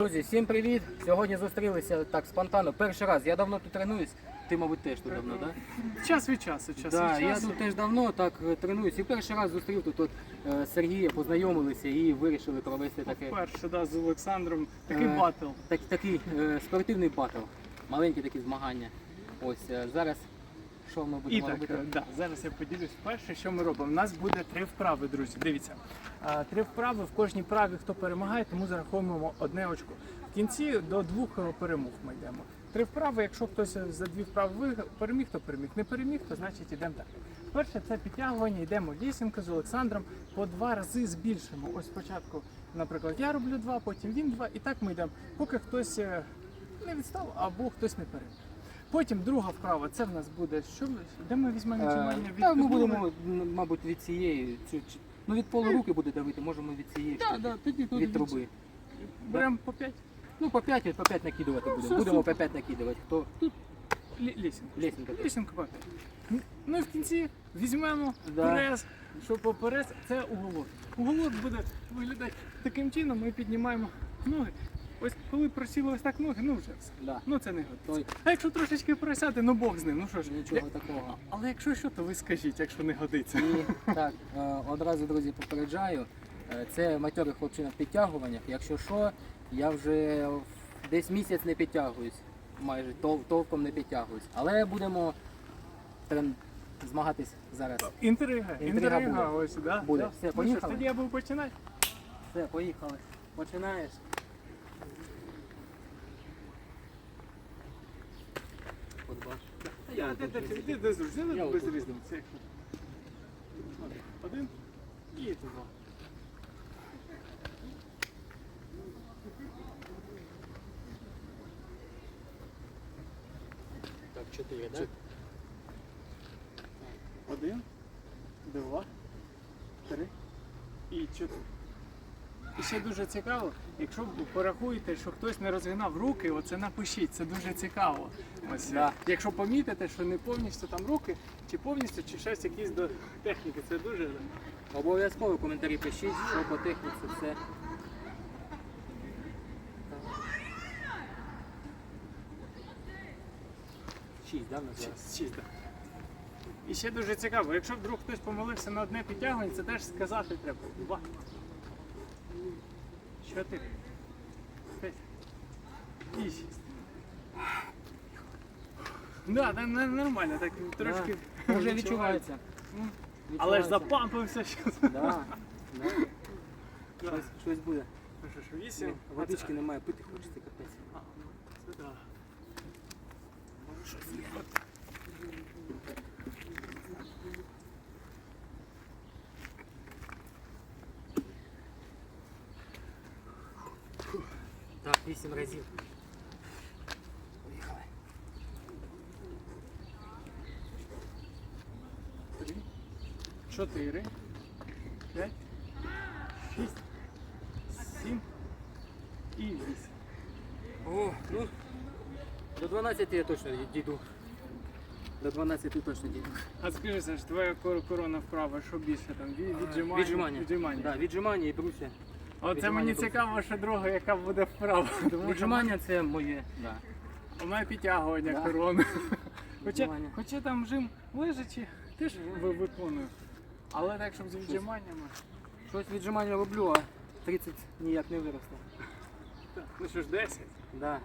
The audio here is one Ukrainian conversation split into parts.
Друзі, всім привіт! Сьогодні зустрілися так спонтанно. Перший раз. Я давно тут тренуюсь. Ти, мабуть, теж тут давно, так? Час від часу, час Да, від я часу. тут теж давно так е, тренуюсь. І перший раз зустрів тут от, е, Сергія, познайомилися і вирішили провести таке, Перше, да, з Олександром. Такий Е, батл. так, такий е, спортивний батл. Маленькі такі змагання. Ось е, зараз що ми І будемо так, робити? да, зараз я поділюсь перше, що ми робимо. У нас буде три вправи, друзі. Дивіться. А, Три вправи в кожній праві, хто перемагає, тому зараховуємо одне очко. В кінці до двох перемог ми йдемо. Три вправи, якщо хтось за дві вправи переміг, то переміг. Не переміг, то значить йдемо так. Перше це підтягування, йдемо лісінка з Олександром по два рази збільшимо. Ось спочатку, наприклад, я роблю два, потім він два, і так ми йдемо, поки хтось е, не відстав або хтось не переміг. Потім друга вправа, це в нас буде що? Де ми візьмемо Е, віджимання від та, ми будемо, м, мабуть, від цієї. Цю, чи- ну від полу руки буде давити, можемо від цієї штуки, да, тоді тут від труби. Беремо по 5 Ну, по 5, по 5 накидувати Ну, будемо. все, Будемо по 5 накидувати. Хто? лісінку. Лесенка. Лісінку по 5. Ну і в кінці візьмемо Да. прес, що по прес це уголок. Уголок буде виглядати таким чином, ми піднімаємо ноги. Ось коли просіли ось так ноги, ну вже все. Да. Ну це не годиться. А якщо трошечки просяти, ну Бог з ним, ну що ж, нічого я- такого. Але якщо що, то ви скажіть, якщо не годиться. І так, е, одразу, друзі, попереджаю. Е, Це матьорий хлопчина в підтягуваннях. Якщо що, я вже десь місяць не підтягуюсь. Майже тол- толком не підтягуюсь. Але будемо трен... змагатись зараз. Інтрига, Інтрига інтрига, буде. ось, да? Буде. да. Все, Ну що поїхали? Тоді я буду починати. Все, поїхали. Починаєш. От бач. Я де, де, де, де, зручно, Я без різниці. Один і два. Так, 4, Чотири. Один, два, три і чотири. І ще дуже цікаво, якщо порахуєте, що хтось не розгинав руки, оце напишіть, це дуже цікаво. Ось, Да. Якщо помітите, що не повністю там руки, чи повністю, чи щось якісь до техніки, це дуже. Обов'язково коментарі пишіть, що по техніці все. Шість, да, в нас зараз? Чис- Чисто. І ще дуже цікаво, якщо вдруг хтось помилився на одне підтягування, це теж сказати треба. Два. Чотири. П'ять. І шість. Да, да, нормально, так трошки. Да. Вже відчувається. М. Але ж Відчувається. запампився щось. Да, да. Да. Щось, щось буде. Ну що ж, вісім. Водички немає, пити хочеться капець. А, Це да. Так, вісім разів. Поїхали. Три, чотири, п'ять, шість, сім і вісім. О, ну, до 12 я точно дійду. До 12 точно дійду. А скажи, Саш, твоя кор- корона вправа, що більше там? Ві- Віджимання? Віджимання. Віджимання. Да, віджимання і брусья. Оце мені цікаво, що друга, яка буде вправа. Тому що Віджимання це моє. Да. у мене підтягування Да. корони. Хоча, Віджимання. хоча там жим лежачи, теж ви- виконую. Але так, щоб з віджиманнями. Щось віджимання роблю, а 30 ніяк не виросло. Ну що ж, 10. Да.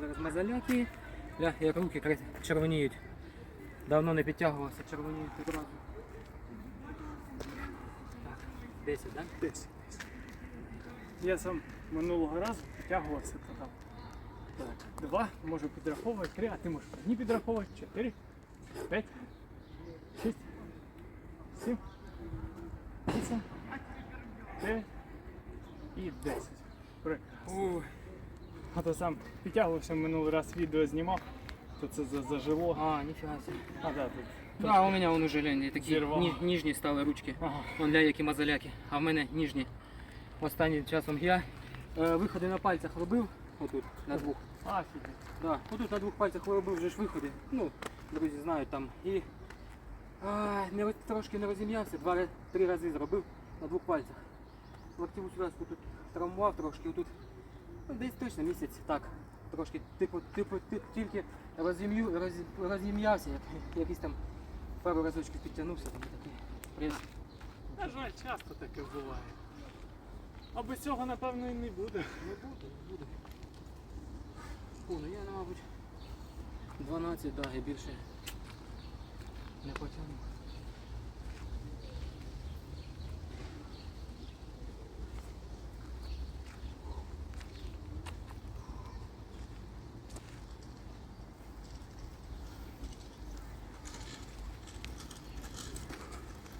Зараз мазаляки. Ля, як руки кра- червоніють. Давно не підтягувався, червоніють одразу. Так, 10, так? 10. Я сам минулого разу підтягувався там. Так, два, можу підраховувати, три, а ти можеш одні підраховувати, чотири, п'ять, шість, сім, вісім, дев'ять і десять. Прекрасно. А то сам підтягувався минулий раз відео знімав, то це за- зажило. А, ніфіга себе. А, да, тут. Да, у мене вон уже глянь, такі Зірвало. ні, ніжні стали ручки. Ага. Вон ля, які мазаляки, а в мене ніжні. Останнім часом я е, виходи на пальцях робив, отут, на двох. Офігеть. Да, отут на двох пальцях робив вже ж виходи. Ну, друзі знають там. І А, не, роз- трошки не розім'явся, два ра- три рази зробив на двох пальцях. Локтєву зв'язку тут травмував трошки, тут ну, десь точно місяць так. Трошки, типу, типу, ти- тільки розім'ю, роз- розім'явся, як, якийсь там пару разочків підтягнувся, там такий прес. На жаль, часто таке буває. А без цього, напевно, і не буде. Не буду, не буду. Фу, ну я, мабуть, 12, да, і більше не потягну.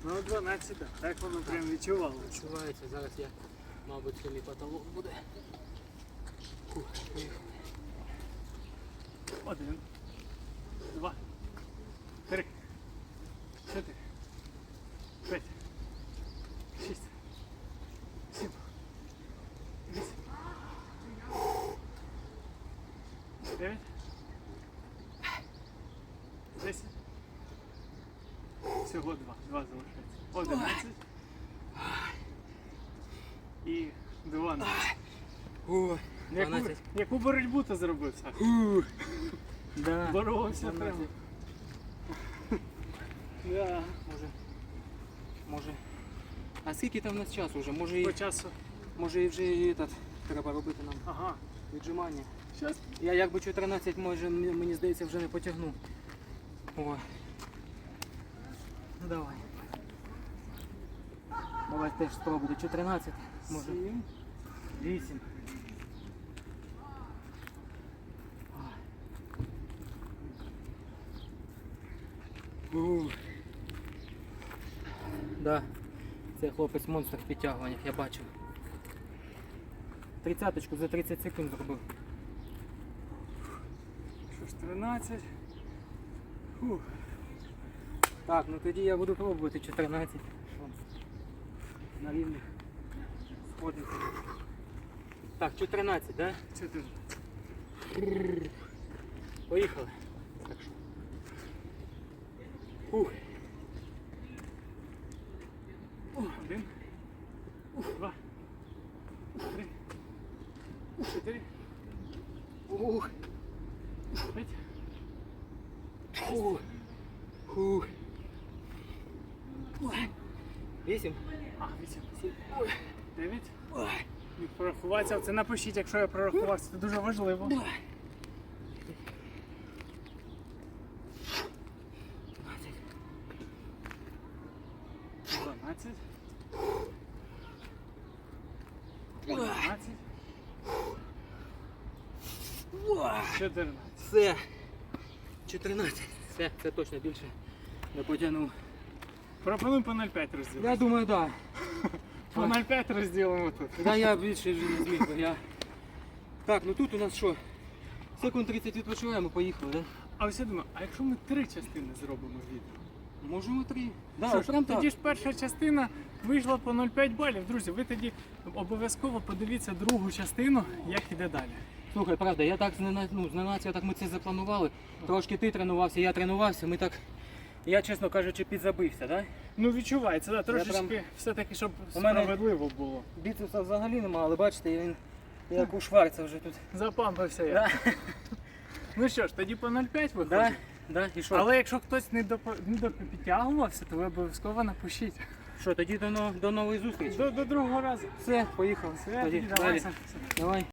Ну, 12, так. Так воно прям відчувало. Відчувається, зараз я, мабуть, це потолок буде. Один, два, три, чотири, п'ять, шість, сім, вісім, дев'ять, десять. Всього два. Два залишається. Одинадцять. І дванадцять. О, Яку, 12. яку боротьбу ти зробив, Саш? Фух. Да. Боровся 12. прямо. Да. Може. Може. А скільки там у нас часу вже? Може і, По часу. може і вже і этот, треба робити нам Ага. віджимання. Щас. Я якби 14, може, мені здається, вже не потягну. О. Ну давай. Давай теж спробуй. 14. Може. Сім. 8. Да. Це хлопець монстр в підтягуваннях, я бачив. Тридцяточку за 30 секунд зробив. Що ж, 13. Фух. Так, ну тоді я буду пробувати 14. На рівних сходинках. Так, 14, да? 14. Поїхали. Так що. Ух. Один. Два. Три. Чотири. Ух. П'ять. Ух. Ух. Вісім. А, вісім. Сім. Дев'ять. Ой. Прорахуватися. Це напишіть, якщо я прорахувався. Це дуже важливо. 12. 13. 14. Все. 14. Все, це точно більше не потягнув. Пропоную по 0,5 розділити. Я думаю, так. По 0,5 розділимо тут. Да. Да, я більше вже не зміг. би, Я... Так, ну тут у нас що? Секунд 30 відпочиваємо, поїхали, да? А ось я думаю, а якщо ми три частини зробимо відео? Можемо три. Да, Що ж, прям так. тоді ж перша частина вийшла по 0,5 балів. Друзі, ви тоді обов'язково подивіться другу частину, як іде далі. Слухай, правда, я так ну, зненацька, так ми це запланували. Трошки ти тренувався, я тренувався, ми так. Я, чесно кажучи, підзабився, да? Ну відчувається, да, трошечки прям- все-таки, щоб У мене- справедливо було. Біцепса взагалі нема, але бачите, він як у Шварца вже тут. Запампився я. Да, Ну що ж, тоді по 0,5 виходить. да, да, і що? Але якщо хтось не, доп... не допідтягувався, то ви обов'язково напишіть. Що, тоді до, но- до нової зустрічі. До, до другого разу. Все, поїхали. Все, Тоді, давай. Саш. Давай.